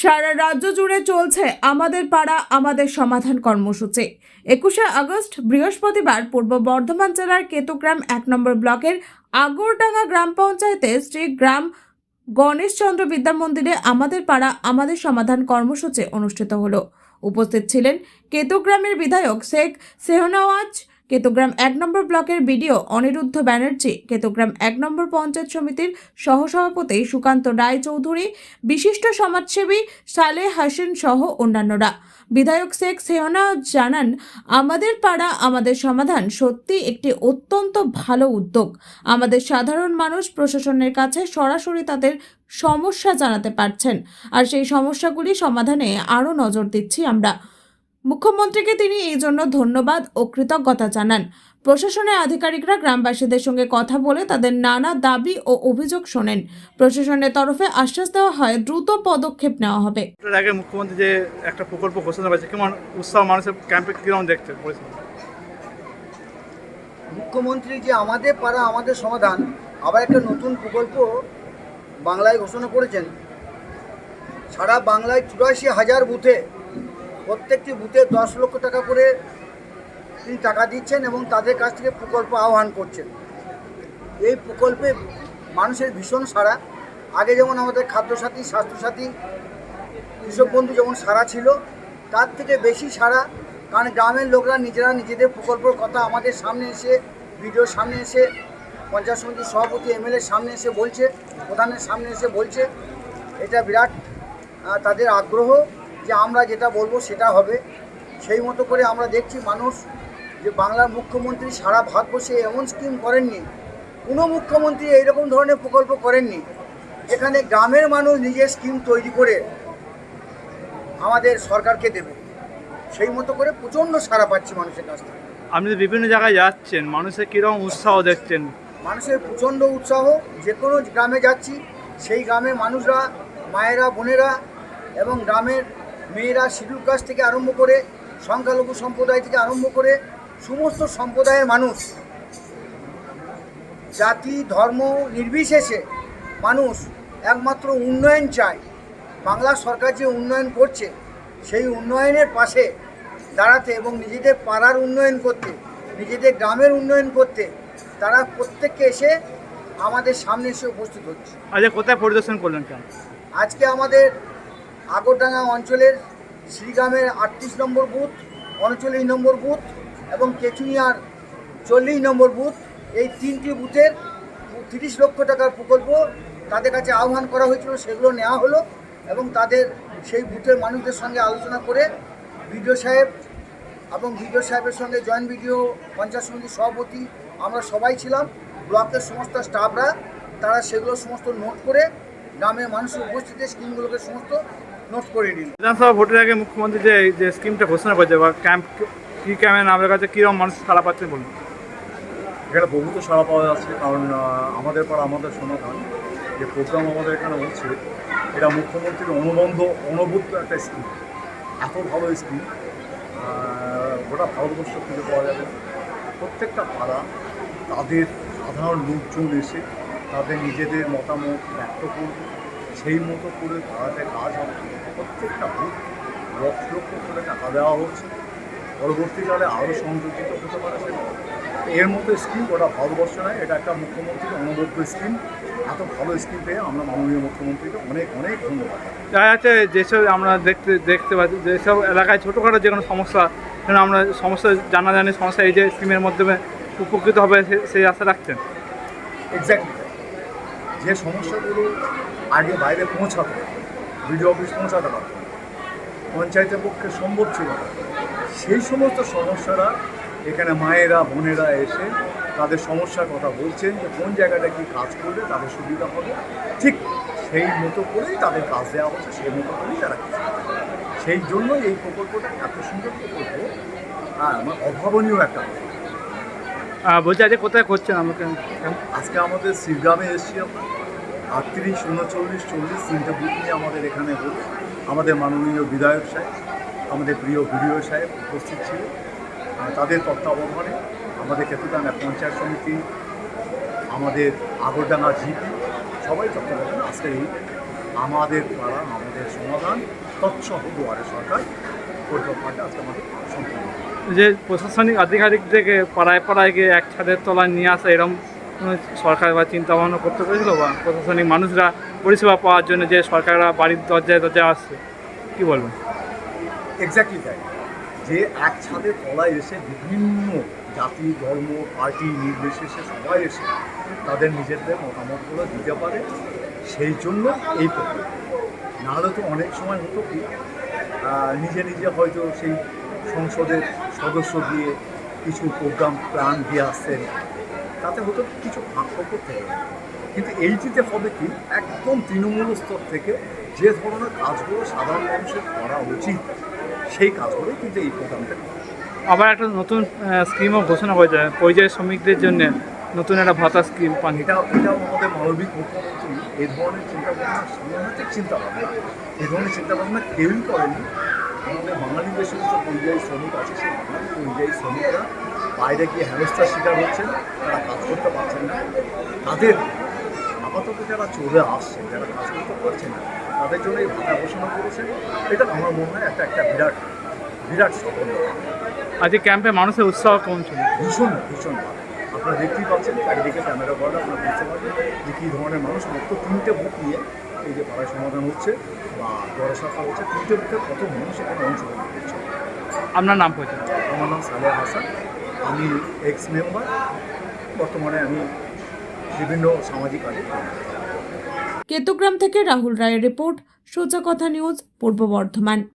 সারা রাজ্য জুড়ে চলছে আমাদের পাড়া, আমাদের সমাধান কর্মসূচি। একুশে আগস্ট, বৃহস্পতিবার, পূর্ব বর্ধমান জেলার কেতুগ্রাম এক নম্বর ব্লকের আগরডাঙ্গা গ্রাম পঞ্চায়েতে শ্রী গ্রাম গণেশচন্দ্র বিদ্যা মন্দিরে আমাদের পাড়া, আমাদের সমাধান কর্মসূচি অনুষ্ঠিত হলো। উপস্থিত ছিলেন কেতুগ্রামের বিধায়ক শেখ সেহনওয়াজ কেতুগ্রাম এক নম্বর ব্লকের বিডিও অনিরুদ্ধ ব্যানার্জি, কেতুগ্রাম এক নম্বর পঞ্চায়েত সমিতির সহসভাপতি সুকান্ত রায়চৌধুরী, বিশিষ্ট সমাজসেবী সালেহ হাসিন সহ অন্যান্যরা। বিধায়ক শেখ সেহনা জানান, আমাদের পাড়া, আমাদের সমাধান সত্যি একটি অত্যন্ত ভালো উদ্যোগ। আমাদের সাধারণ মানুষ প্রশাসনের কাছে সরাসরি তাদের সমস্যা জানাতে পারছেন। আর সেই সমস্যাগুলি সমাধানে আরও নজর দিচ্ছি আমরা। মুখ্যমন্ত্রীকে তিনি এই জন্য ধন্যবাদ ও কৃতজ্ঞতা জানান। প্রশাসনের আধিকারিকরা গ্রামবাসীদের সঙ্গে কথা বলে তাদের নানা দাবি ও অভিযোগ শোনেন। প্রশাসনের তরফে আশ্বাস দেওয়া হয় দ্রুত পদক্ষেপ নেওয়া হবে। আগে মুখ্যমন্ত্রী যে একটা প্রকল্প ঘোষণা করেছে কেমন উৎসাহ মানুষের ক্যাম্পে কীরকম দেখতে মুখ্যমন্ত্রী যে আমাদের পাড়া আমাদের সমাধান আবার একটা নতুন প্রকল্প বাংলায় ঘোষণা করেছেন। সারা বাংলায় চুরাশি হাজার বুথে প্রত্যেকটি বুথে দশ লক্ষ টাকা করে তিনি টাকা দিচ্ছেন এবং তাদের কাছ থেকে প্রকল্প আহ্বান করছেন। এই প্রকল্পে মানুষের ভীষণ সারা আগে যেমন আমাদের খাদ্যসাথী, স্বাস্থ্যসাথী, কৃষক বন্ধু যেমন সারা ছিল, তার থেকে বেশি সারা কারণ গ্রামের লোকরা নিজেরা নিজেদের প্রকল্পের কথা আমাদের সামনে এসে, ভিডিওর সামনে এসে, পঞ্চায়েত সমিতির সভাপতি এমএলএর সামনে এসে বলছে, প্রধানের সামনে এসে বলছে। এটা বিরাট তাদের আগ্রহ। যে আমরা যেটা বলব সেটা হবে। সেই মতো করে আমরা দেখছি মানুষ যে বাংলার মুখ্যমন্ত্রী সারা ভারতবর্ষে এমন স্কিম করেননি। কোনো মুখ্যমন্ত্রী এইরকম ধরনের প্রকল্প করেননি। এখানে গ্রামের মানুষ নিজের স্কিম তৈরি করে আমাদের সরকারকে দেবে। সেই মতো করে প্রচণ্ড সাড়া পাচ্ছি মানুষের কাছ থেকে। আপনি বিভিন্ন জায়গায় যাচ্ছেন মানুষের কীরকম উৎসাহ দেখছেন? মানুষের প্রচণ্ড উৎসাহ যে কোনো গ্রামে যাচ্ছি সেই গ্রামের মানুষরা মায়েরা বোনেরা এবং গ্রামের মেয়েরা শিডিউল কাস্ট থেকে আরম্ভ করে সংখ্যালঘু সম্প্রদায় থেকে আরম্ভ করে সমস্ত সম্প্রদায়ের মানুষ জাতি ধর্ম নির্বিশেষে মানুষ একমাত্র উন্নয়ন চায়। বাংলা সরকার যে উন্নয়ন করছে সেই উন্নয়নের পাশে দাঁড়াতে এবং নিজেদের পাড়ার উন্নয়ন করতে নিজেদের গ্রামের উন্নয়ন করতে তারা প্রত্যেককে এসে আমাদের সামনে এসে উপস্থিত হচ্ছে। আজ কোথায় পরিদর্শন করলেন কেন? আজকে আমাদের আগরডাঙ্গা অঞ্চলের শ্রীগ্রামের আটত্রিশ নম্বর বুথ উনচল্লিশ নম্বর বুথ এবং কেচুনিয়ার চল্লিশ নম্বর বুথ, এই তিনটি বুথের তিরিশ লক্ষ টাকার প্রকল্প তাদের কাছে আহ্বান করা হয়েছিল, সেগুলো নেওয়া হলো এবং তাদের সেই বুথের মানুষদের সঙ্গে আলোচনা করে বিডিও সাহেব এবং বিডিও সাহেবের সঙ্গে জয়েন্ট বিডিও, পঞ্চায়েত সমিতির সভাপতি, আমরা সবাই ছিলাম, ব্লকের সমস্ত স্টাফরা, তারা সেগুলো সমস্ত নোট করে গ্রামের মানুষের উপস্থিতি স্কিমগুলোকে সমস্ত নোট করে নিল বিধানসভা ভোটের আগে মুখ্যমন্ত্রী যে যে স্কিমটা ঘোষণা করেছে বা ক্যাম্প কী ক্যাম্পে আমাদের কাছে কীরকম মানুষ সারা পাচ্ছেন বলুন। এখানে বহুত সাড়া পাওয়া যাচ্ছে কারণ আমাদের পাড়া আমাদের সমাধান যে প্রোগ্রাম আমাদের এখানে হচ্ছে এটা মুখ্যমন্ত্রীর অনুবন্ধ অনুভূত একটা স্কিম এত ভালো স্কিম গোটা ভারতবর্ষ খুঁজে পাওয়া যাবে। প্রত্যেকটা পাড়া তাদের সাধারণ লোকজন এসে তাদের নিজেদের মতামত ব্যক্ত করবে। সেই মতো করে পাড়াতে কাজ হবে। প্রত্যেকটা বুথ লক্ষ লক্ষ করে টাকা দেওয়া হচ্ছে। পরবর্তীকালে আরও সংযোজিত হতে পারে সেটা এর মতো স্কিম ওটা ভারতবর্ষ নয় এটা একটা মুখ্যমন্ত্রীর অনবদ্য স্কিম এত ভালো স্কিম পেয়ে আমরা মাননীয় মুখ্যমন্ত্রীকে অনেক অনেক ধন্যবাদ। যাচ্ছে যেসব আমরা দেখতে দেখতে পাচ্ছি যেসব এলাকায় ছোটোখাটো যে কোনো সমস্যা আমরা সমস্যা জানা জানি সমস্যা এই যে স্কিমের মাধ্যমে উপকৃত হবে সেই আশা রাখছেন। এক্স্যাক্টলি যে সমস্যাগুলো আগে বাইরে পৌঁছাতো বিডিও অফিস পৌঁছাতে পারতো পঞ্চায়েতের পক্ষে সম্ভব ছিল না। সেই সমস্ত সমস্যারা এখানে মায়েরা বোনেরা এসে তাদের সমস্যার কথা বলছেন যে কোন জায়গাটা কি কাজ করলে তাদের সুবিধা হবে। ঠিক সেই মতো করেই তাদের কাজ দেওয়া হচ্ছে সেই মতো করেই তারা সেই জন্য এই প্রকল্পটা এত সুন্দর প্রকল্প। হ্যাঁ আমার অভাবনীয় একটা প্রকল্প। বলছি আজকে কোথায় করছেন আমাকে? আজকে আমাদের শিবগ্রামে এসেছি আমরা। আটত্রিশ, উনচল্লিশ, চল্লিশ তিনটে বুথ নিয়ে আমাদের এখানে হলো আমাদের মাননীয় বিধায়ক সাহেব, আমাদের প্রিয় বিডিও সাহেব উপস্থিত ছিল তাদের তত্ত্বাবধানে আমাদের কেতুডাঙ্গা পঞ্চায়েত সমিতি, আমাদের আগরডাঙ্গা জিপি, সবাই তত্ত্বাবধানে আজকে এই আমাদের পাড়া, আমাদের সমাধান, তৎসহ দুয়ারে সরকার পরিকল্পনাটা আজকে আমাদের সম্পূর্ণ। যে প্রশাসনিক আধিকারিক থেকে পাড়ায় পাড়ায় গিয়ে এক ছাদের তলায় নিয়ে আসা এরকম সরকার বা চিন্তা ভাবনা করতে পেরেছিল বা প্রশাসনিক মানুষরা পরিষেবা পাওয়ার জন্য যে সরকাররা বাড়ির দরজায় দরজায় আসছে? কি বলবেন? এক্স্যাক্টলি তাই। যে এক ছাদের তলায় এসে বিভিন্ন জাতি, ধর্ম, পার্টি নির্বিশেষে সবাই এসে তাদের নিজেদের মতামতগুলো দিতে পারে, সেই জন্য এই প্রকল্প। নাহলে তো অনেক সময় হতো কি নিজে নিজে হয়তো সেই সংসদের সদস্য দিয়ে কিছু প্রোগ্রাম প্ল্যান দিয়ে আসছেন তাতে হতো কিছু ভাগপক্ষ থেকে। কিন্তু এইটিতে হবে কি? একদম তৃণমূল স্তর থেকে যে ধরনের কাজগুলো সাধারণ মানুষের করা উচিত সেই কাজগুলোই কিন্তু এই প্রোগ্রামটা আবার একটা নতুন স্কিমও ঘোষণা করেছে পরিযায়ী শ্রমিকদের জন্য নতুন একটা ভাতা স্কিম পান এটা এটা আমাদের মানবিক মুখ্যমন্ত্রী এই ধরনের চিন্তাভাবনা সাংঘাতিক চিন্তাভাবনা এই ধরনের চিন্তাভাবনা কেউই করেনি। আমাদের বাঙালি যে সমস্ত পরিযায়ী শ্রমিক আছে সেই বাঙালি পরিযায়ী শ্রমিকরা বাইরে গিয়ে হেনস্থার শিকার হচ্ছেন তারা কাজ করতে পারছেন না। তাদের আপাতত যারা চলে আসছে যারা কাজ করতে পারছেন না তাদের জন্য এই ভাতা ঘোষণা করেছে এটা আমার মনে হয় একটা একটা বিরাট বিরাট সফলতা আজকে ক্যাম্পে মানুষের উৎসাহ কেমন ছিল। ভীষণ ভীষণ আপনারা দেখতেই পাচ্ছেন চারিদিকে ক্যামেরা করা আপনারা বুঝতে পারবেন যে কী ধরনের মানুষ। মাত্র তিনটে বুথ নিয়ে এই যে পাড়ায় সমাধান হচ্ছে বা জনসভা হচ্ছে তিনটে ভিতরে কত মানুষ এখানে অংশগ্রহণ করছে? আপনার নাম পরিচয়। আমার নাম সালেহ হাসান। আমি এক্স মেম্বার বর্তমানে আমি বিভিন্ন সামাজিক কাজে। কেতুগ্রাম থেকে রাহুল রায়ের রিপোর্ট সোজা কথা নিউজ পূর্ব বর্ধমান।